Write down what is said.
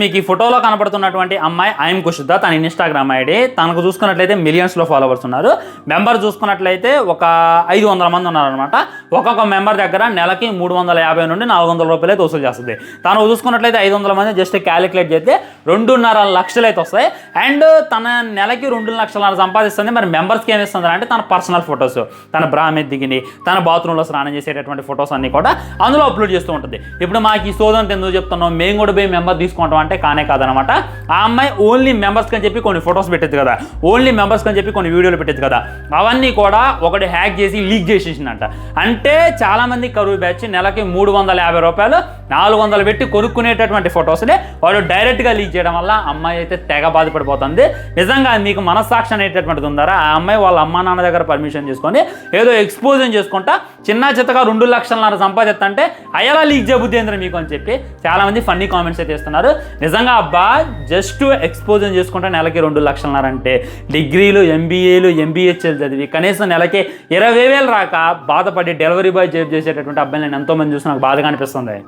మీకు ఈ ఫోటోలో కనపడుతున్నటువంటి అమ్మాయి ఐఎమ్ కుషుద్ద తన ఇన్స్టాగ్రామ్ ఐడి తనకు చూసుకున్నట్లయితే మిలియన్స్లో ఫాలోవర్స్ ఉన్నారు. మెంబర్ చూసుకున్నట్లయితే ఒక ఐదు వందల మంది ఉన్నారనమాట ఒక్కొక్క మెంబర్ దగ్గర నెలకి మూడు వందల యాభై నుండి నాలుగు వందల రూపాయలు అయితే వసూలు చేస్తుంది. తను చూసుకున్నట్లయితే ఐదు వందల మంది జస్ట్ క్యాలిక్యులేట్ చేస్తే రెండున్నర లక్షలు అయితే వస్తాయి. అండ్ తన నెలకి రెండు లక్షల సంపాదిస్తుంది. మరి మెంబర్స్కి ఏమి ఇస్తుంది అంటే తన పర్సనల్ ఫొటోస్ తన బ్రా దిగిని తన బాత్రూంలో స్నానం చేసేటటువంటి ఫొటోస్ అన్ని కూడా అందులో అప్లోడ్ చేస్తూ ఉంటుంది. ఇప్పుడు మాకు ఈ సోదంత ఎందుకు చెప్తున్నాం? మేము కూడా పోయి మెంబర్ తీసుకుంటాం అంటే కానే కాదనమాట ఆ అమ్మాయి ఓన్లీ మెంబర్స్కి అని చెప్పి కొన్ని ఫొటోస్ పెట్టేది కదా. ఓన్లీ మెంబర్స్కి అని చెప్పి కొన్ని వీడియోలు పెట్టేది కదా. అవన్నీ కూడా ఒకటి హ్యాక్ చేసి లీక్ చేసేసిందంట. అంటే చాలామంది కరువు బ్యాచ్ నెలకి మూడు వందల యాభై రూపాయలు నాలుగు వందలు పెట్టి కొనుక్కునేటటువంటి ఫొటోస్ని వాడు డైరెక్ట్గా లీక్ చేయడం వల్ల అమ్మాయి అయితే తెగ బాధపడిపోతుంది. నిజంగా మీకు మనస్సాక్షి అనేటటువంటిది ఉందారా? ఆ అమ్మాయి వాళ్ళ అమ్మా నాన్న దగ్గర పర్మిషన్ తీసుకొని ఏదో ఎక్స్పోజన్ చేసుకుంటా చిన్న చిత్తగా రెండు లక్షల సంపాదిస్తా అంటే అయ్యలా లీక్ చేయబుద్ధి ఏంద్ర మీకు అని చెప్పి చాలామంది ఫన్నీ కామెంట్స్ అయితే ఇస్తున్నారు. నిజంగా అబ్బా జస్ట్ ఎక్స్పోజర్ చేసుకుంటే నెలకి రెండు లక్షలన్నర అంటే డిగ్రీలు ఎంబీఏలు ఎంబీహెచ్ఎల్ చదివి కనీసం నెలకి ఇరవై వేలు రాక బాధపడి డెలివరీ బాయ్ జాబ్ చేసేటటువంటి అబ్బాయిని నేను ఎంతోమంది చూసి నాకు బాధగా అనిపిస్తుంది.